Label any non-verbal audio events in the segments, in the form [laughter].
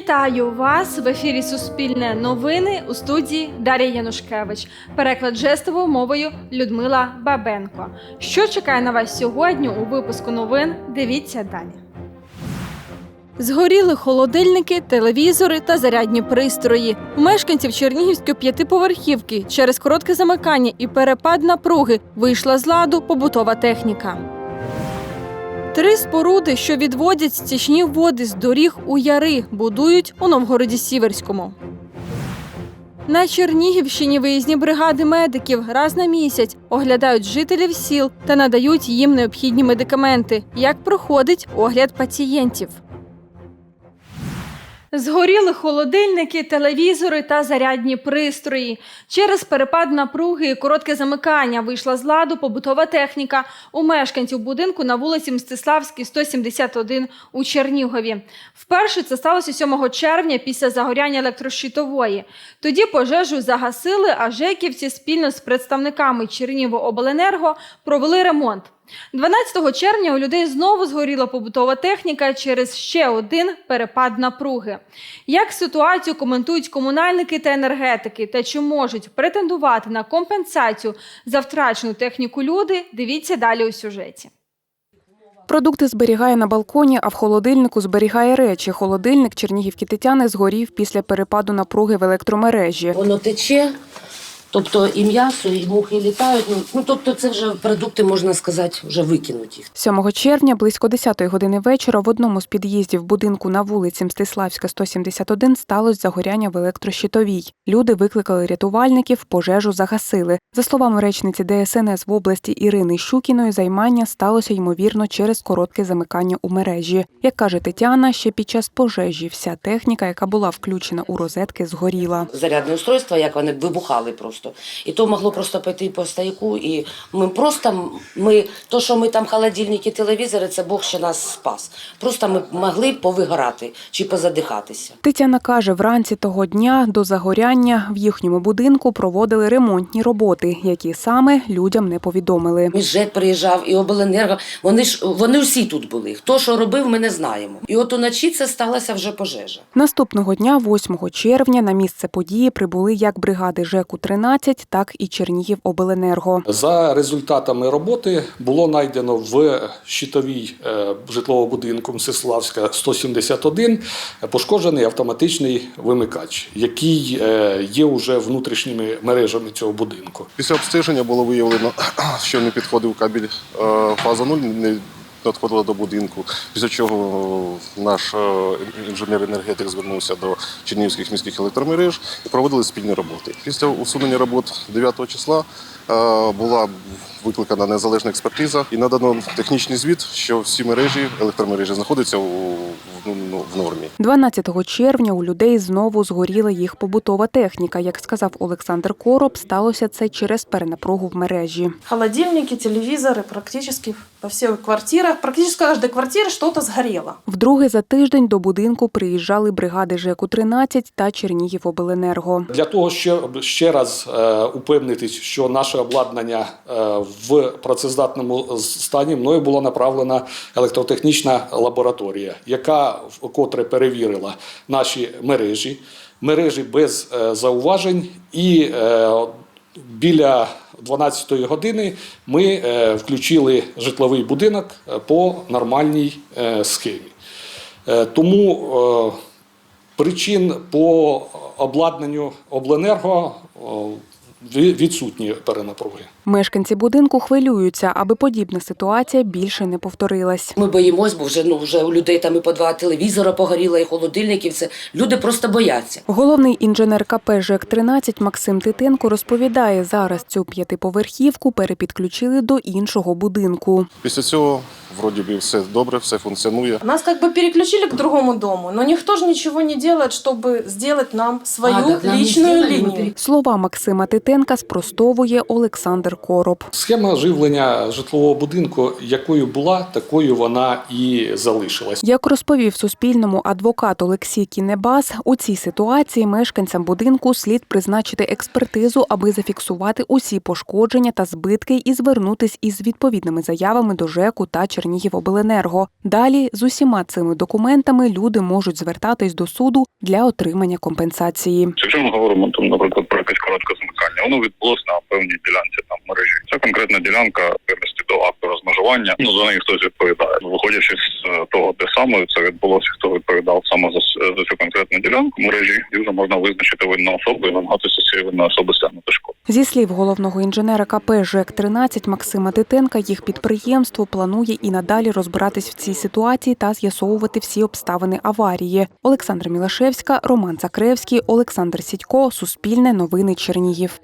Вітаю вас в ефірі Суспільне новини у студії Дар'я Янушкевич. Переклад жестовою мовою Людмила Бабенко. Що чекає на вас сьогодні у випуску новин? Дивіться далі. Згоріли холодильники, телевізори та зарядні пристрої. У мешканців Чернігівської п'ятиповерхівки через коротке замикання і перепад напруги вийшла з ладу побутова техніка. Три споруди, що відводять стічні води з доріг у яри, будують у Новгороді Сіверському. На Чернігівщині виїзні бригади медиків раз на місяць оглядають жителів сіл та надають їм необхідні медикаменти. Як проходить огляд пацієнтів? Згоріли холодильники, телевізори та зарядні пристрої. Через перепад напруги і коротке замикання вийшла з ладу побутова техніка у мешканців будинку на вулиці Мстиславській, 171 у Чернігові. Вперше це сталося 7 червня після загоряння електрощитової. Тоді пожежу загасили, а жеківці спільно з представниками Чернігівобленерго провели ремонт. 12 червня у людей знову згоріла побутова техніка через ще один перепад напруги. Як ситуацію коментують комунальники та енергетики та чи можуть претендувати на компенсацію за втрачену техніку люди, дивіться далі у сюжеті. Продукти зберігає на балконі, а в холодильнику зберігає речі. Холодильник Чернігівки Тетяни згорів після перепаду напруги в електромережі. Воно тече, тобто і м'ясо, і мухи літають. Ну, ну тобто, це вже продукти, можна сказати, вже викинуті. 7 червня близько 10 години вечора в одному з під'їздів будинку на вулиці Мстиславська, 171 сталося загоряння в електрощитовій. Люди викликали рятувальників, пожежу загасили. За словами речниці ДСНС в області Ірини Щукіної, займання сталося ймовірно через коротке замикання у мережі. Як каже Тетяна, ще під час пожежі вся техніка, яка була включена у розетки, згоріла. Зарядне устройство, як вони вибухали просто. І то могло просто пойти по стояку. І ми просто, ми, то, що ми там холодильники, телевізори, це Бог ще нас спас. Просто ми могли повигорати чи позадихатися. Тетяна каже, вранці того дня до загоряння в їхньому будинку проводили ремонтні роботи, які саме людям не повідомили. Міжжек приїжджав, і обленерго. Вони ж вони всі тут були. Хто що робив, ми не знаємо. І от уночі це сталася вже пожежа. Наступного дня, 8 червня, на місце події прибули як бригади ЖЕКу 13, так і Чернігівобленерго. За результатами роботи було знайдено в щитовій е, житлового будинку Мсиславська 171 пошкоджений автоматичний вимикач, який е, є вже внутрішніми мережами цього будинку. Після обстеження було виявлено, [clears throat] що не підходив кабель е, фаза 0, не надходила до будинку. Після чого наш е, інженер-енергетик звернувся до Чернігівських міських електромереж і проводили спільні роботи. Після усунення робот 9 числа е, була викликана незалежна експертиза і надано технічний звіт, що всі мережі, електромережі знаходяться у, в, ну, в нормі. 12 червня у людей знову згоріла їх побутова техніка. Як сказав Олександр Короб, сталося це через перенапругу в мережі. холодильники, телевизоры практически во всех квартирах, практически в каждой квартире что-то. Вдруге за тиждень до будинку приїжджали бригади ЖЕКу 13 та Чернігівобленерго. Для того, щоб ще раз е, упевнитись, що наше обладнання е, в працездатному стані, мною була направлена електротехнічна лабораторія, яка вкотре перевірила наші мережі, мережі без е, зауважень і е, біля 12-ї години ми е, включили житловий будинок по нормальній схемі. Тому причин по обладнанню обленерго відсутні перенапруги. Мешканці будинку хвилюються, аби подібна ситуація більше не повторилась. Ми боїмось, бо вже ну вже у людей там і по два телевізора погоріло, і холодильники, і все. Люди просто бояться. Головний інженер КП ЖЕК-13 Максим Титенко розповідає, зараз цю п'ятиповерхівку перепідключили до іншого будинку. Після цього, вроді би, все добре, все функціонує. Нас как бы переключили к другому дому, но никто же ничего не делает, чтобы сделать нам свою А, так нам не личную сделали, мы линию. пере- Слова Максима Титенка Дитенка спростовує Олександр Короб. Схема живлення житлового будинку, якою була, такою вона і залишилась. Як розповів Суспільному адвокат Олексій Кінебас, у цій ситуації мешканцям будинку слід призначити експертизу, аби зафіксувати усі пошкодження та збитки і звернутись із відповідними заявами до ЖЕКу та Чернігівобленерго. Далі з усіма цими документами люди можуть звертатись до суду для отримання компенсації. Якщо ми говоримо там, наприклад, про якесь коротке замикання, воно відбулося на певній ділянці там мережі. Ця конкретна ділянка винести до акту розмежування. Ну за неї хтось відповідає. Виходячи з е, того, де саме це відбулося, хто відповідав саме за, за цю конкретну ділянку мережі, і вже можна визначити винну особу і намагатися цієї винної особи стягнути шкоду. Зі слів головного інженера КП ЖЕК 13 Максима Титенка, їх підприємство планує і надалі розбиратись в цій ситуації та з'ясовувати всі обставини аварії. Олександра Мілашевська, Роман Закревський, Олександр Сідько, Суспільне новини Чернігів.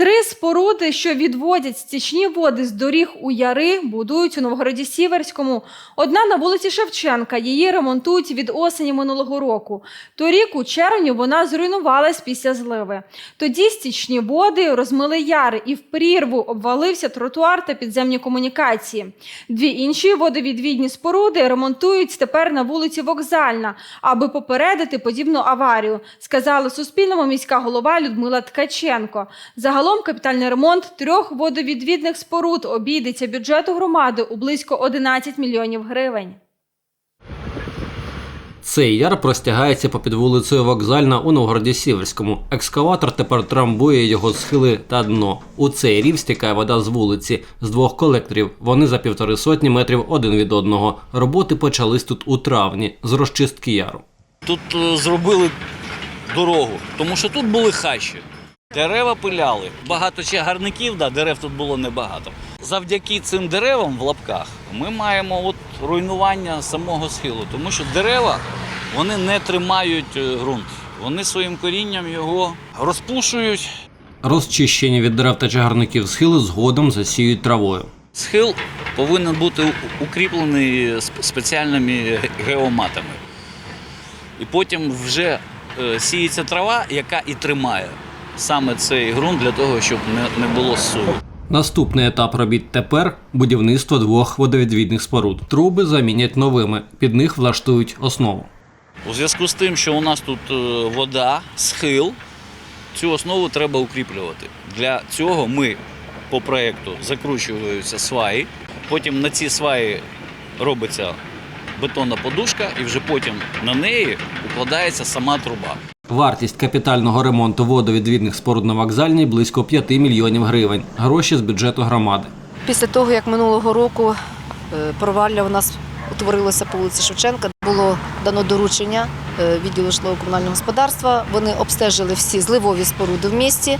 Три споруди, що відводять стічні води з доріг у яри, будують у Новгороді Сіверському. Одна на вулиці Шевченка. Її ремонтують від осені минулого року. Торік у червні вона зруйнувалась після зливи. Тоді стічні води розмили яри і в прірву обвалився тротуар та підземні комунікації. Дві інші водовідвідні споруди ремонтують тепер на вулиці Вокзальна, аби попередити подібну аварію, сказала Суспільному міська голова Людмила Ткаченко. Загалом капітальний ремонт трьох водовідвідних споруд обійдеться бюджету громади у близько 11 мільйонів гривень. Цей яр простягається попід вулицею Вокзальна у Новгороді Сіверському. Екскаватор тепер трамбує його схили та дно. У цей рів стікає вода з вулиці з двох колекторів. Вони за півтори сотні метрів один від одного. Роботи почались тут у травні з розчистки яру. Тут е, зробили дорогу, тому що тут були хащі. Дерева пиляли. Багато чагарників, да, дерев тут було небагато. Завдяки цим деревам в лапках ми маємо от руйнування самого схилу, тому що дерева вони не тримають е, ґрунт. Вони своїм корінням його розпушують. Розчищені від дерев та чагарників схили згодом засіють травою. Схил повинен бути укріплений спеціальними геоматами. І потім вже е, сіється трава, яка і тримає саме цей ґрунт для того, щоб не, було суву. Наступний етап робіт тепер будівництво двох водовідвідних споруд. Труби замінять новими, під них влаштують основу. У зв'язку з тим, що у нас тут е, вода, схил, цю основу треба укріплювати. Для цього ми по проєкту закручуються сваї, потім на ці сваї робиться бетонна подушка, і вже потім на неї укладається сама труба. Вартість капітального ремонту водовідвідних споруд на вокзальній близько 5 мільйонів гривень. Гроші з бюджету громади. Після того, як минулого року е, провалля у нас утворилося по вулиці Шевченка, було дано доручення е, відділу житлово-комунального господарства. Вони обстежили всі зливові споруди в місті.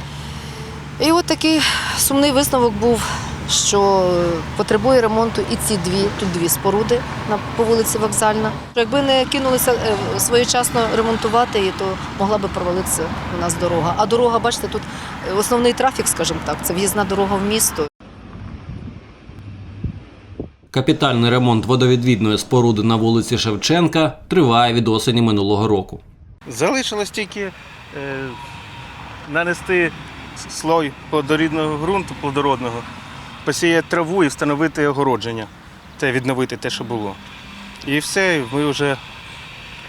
І от такий сумний висновок був, що потребує ремонту і ці дві, тут дві споруди на по вулиці Вокзальна. Якби не кинулися е, своєчасно ремонтувати її, то могла би провалитися у нас дорога. А дорога, бачите, тут е, основний трафік, скажімо так, це в'їзна дорога в місто. Капітальний ремонт водовідвідної споруди на вулиці Шевченка триває від осені минулого року. Залишилось тільки е, нанести слой плодорідного ґрунту плодородного, посіяти траву і встановити огородження, те відновити те, що було. І все, ми вже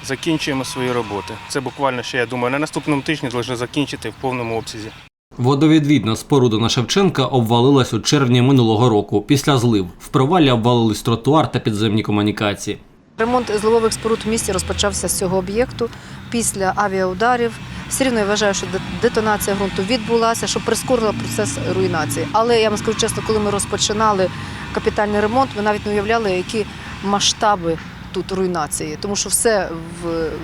закінчуємо свої роботи. Це буквально ще, я думаю, на наступному тижні повинні закінчити в повному обсязі. Водовідвідна споруда на Шевченка обвалилась у червні минулого року після злив. В провалі обвалились тротуар та підземні комунікації. Ремонт зливових споруд в місті розпочався з цього об'єкту після авіаударів. Все рівно я вважаю, що детонація ґрунту відбулася, що прискорила процес руйнації. Але я вам скажу чесно, коли ми розпочинали капітальний ремонт, ми навіть не уявляли, які масштаби тут руйнації, тому що все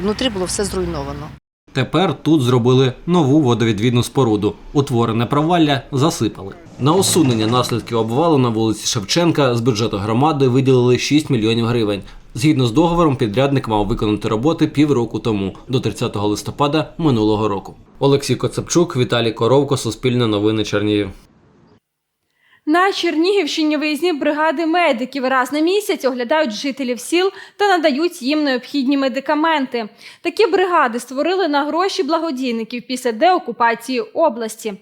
внутрі було все зруйновано. Тепер тут зробили нову водовідвідну споруду. Утворене провалля засипали. На усунення наслідків обвалу на вулиці Шевченка з бюджету громади виділили 6 мільйонів гривень. Згідно з договором, підрядник мав виконати роботи півроку тому, до 30 листопада минулого року. Олексій Коцепчук, Віталій Коровко, Суспільне новини Чернігів. На Чернігівщині виїзні бригади медиків раз на місяць оглядають жителів сіл та надають їм необхідні медикаменти. Такі бригади створили на гроші благодійників після деокупації області.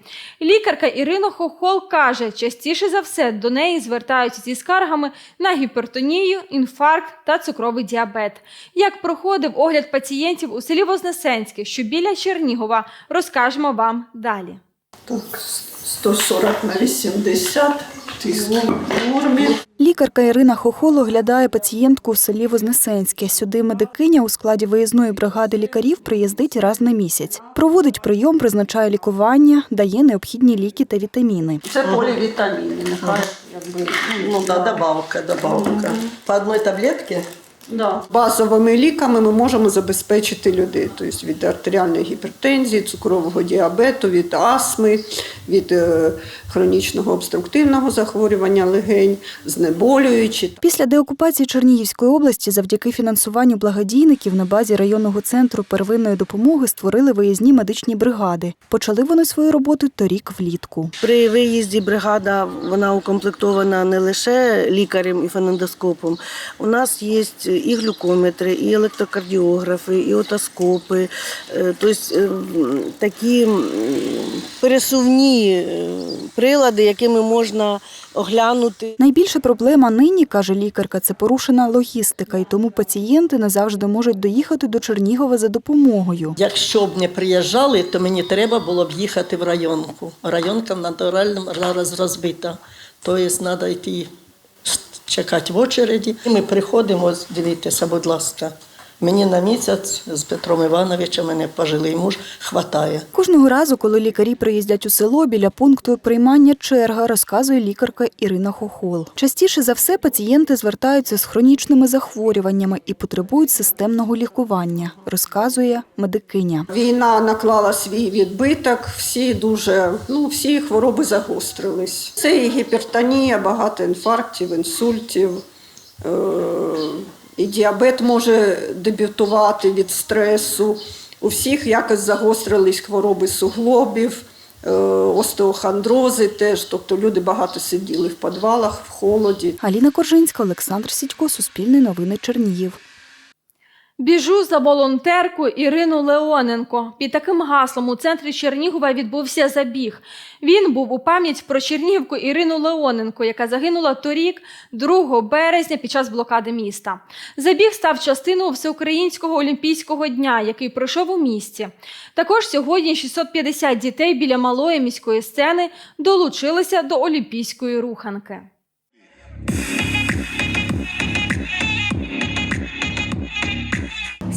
Лікарка Ірина Хохол каже, частіше за все до неї звертаються зі скаргами на гіпертонію, інфаркт та цукровий діабет. Як проходив огляд пацієнтів у селі Вознесенське, що біля Чернігова, розкажемо вам далі. Так, 140 на 80, тиск в нормі. Лікарка Ірина Хохол оглядає пацієнтку у селі Вознесенське. Сюди медикиня у складі виїзної бригади лікарів приїздить раз на місяць. Проводить прийом, призначає лікування, дає необхідні ліки та вітаміни. Це полівітаміни, нехай якби ну да, добавка, добавка. По одній таблетці Да. базовими ліками ми можемо забезпечити людей, тобто від артеріальної гіпертензії, цукрового діабету, від астми, від е, хронічного обструктивного захворювання легень, знеболюючі. Після деокупації Чернігівської області завдяки фінансуванню благодійників на базі районного центру первинної допомоги створили виїзні медичні бригади. Почали вони свою роботу торік влітку. При виїзді бригада вона укомплектована не лише лікарем і фонендоскопом. У нас є і глюкометри, і електрокардіографи, і отоскопи, е, тобто е, такі пересувні е, прилади, якими можна оглянути. Найбільша проблема нині, каже лікарка, це порушена логістика, і тому пацієнти не завжди можуть доїхати до Чернігова за допомогою. Якщо б не приїжджали, то мені треба було б їхати в районку. Районка в натуральному зараз розбита. Тобто треба йти чекати в очереді. І ми приходимо, дивіться, будь ласка. Мені на місяць з Петром Івановичем, мене пожилий муж, хватає. Кожного разу, коли лікарі приїздять у село, біля пункту приймання черга, розказує лікарка Ірина Хохол. Частіше за все пацієнти звертаються з хронічними захворюваннями і потребують системного лікування, розказує медикиня. Війна наклала свій відбиток, всі дуже, ну, всі хвороби загострились. Це і гіпертонія, багато інфарктів, інсультів. Е- і діабет може дебютувати від стресу. У всіх якось загострились хвороби суглобів, е, остеохондрози теж. Тобто люди багато сиділи в підвалах, в холоді. Аліна Коржинська, Олександр Сідько, Суспільне новини Чернігів. Біжу за волонтерку Ірину Леоненко. Під таким гаслом у центрі Чернігова відбувся забіг. Він був у пам'ять про чернігівку Ірину Леоненко, яка загинула торік, 2 березня, під час блокади міста. Забіг став частиною всеукраїнського олімпійського дня, який пройшов у місті. Також сьогодні 650 дітей біля малої міської сцени долучилися до олімпійської руханки.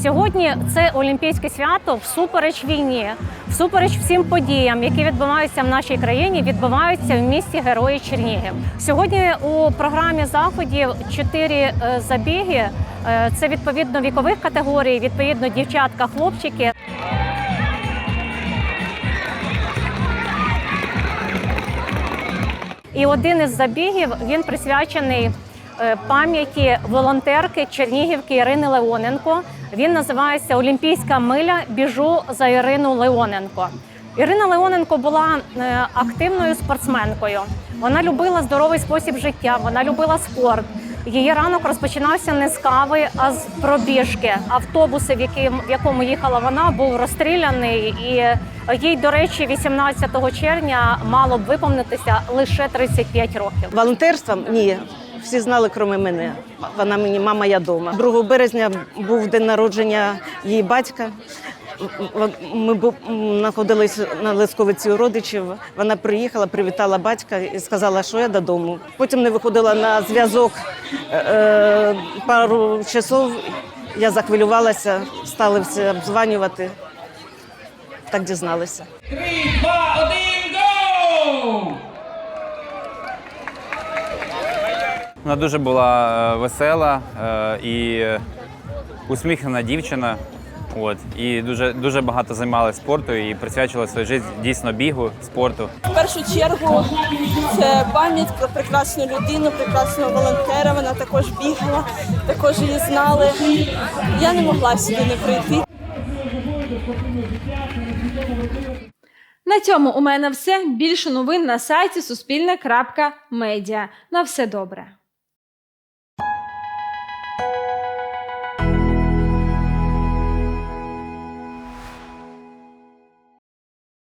Сьогодні це олімпійське свято всупереч війні, всупереч всім подіям, які відбуваються в нашій країні, відбуваються в місті Герої Чернігів. Сьогодні у програмі заходів чотири е, забіги. Е, Це відповідно вікових категорій, відповідно дівчатка, хлопчики. І один із забігів він присвячений е, пам'яті волонтерки Чернігівки Ірини Леоненко. Він називається Олімпійська миля. Біжу за Ірину Леоненко. Ірина Леоненко була е, активною спортсменкою. Вона любила здоровий спосіб життя, вона любила спорт. Її ранок розпочинався не з кави, а з пробіжки. Автобуси, в яким- в якому їхала вона, був розстріляний. І їй, до речі, 18 червня мало б виповнитися лише 35 років. Волонтерством ні. Всі знали, крім мене. Вона мені мама, я дома. 2 березня був день народження її батька. Ми знаходились на Лисковиці у родичів. Вона приїхала, привітала батька і сказала, що я додому. Потім не виходила на зв'язок е, пару часов. Я захвилювалася, стали всі обдзванювати. Так дізналися. Вона дуже була е, весела е, і усміхнена дівчина. От і дуже дуже багато займалася спорту і присвячувала свою життя дійсно бігу, спорту. В першу чергу це пам'ять про прекрасну людину, прекрасного волонтера. Вона також бігала, також її знали. Я не могла сюди не прийти. На цьому у мене все. Більше новин на сайті Суспільне.Медіа. На все добре.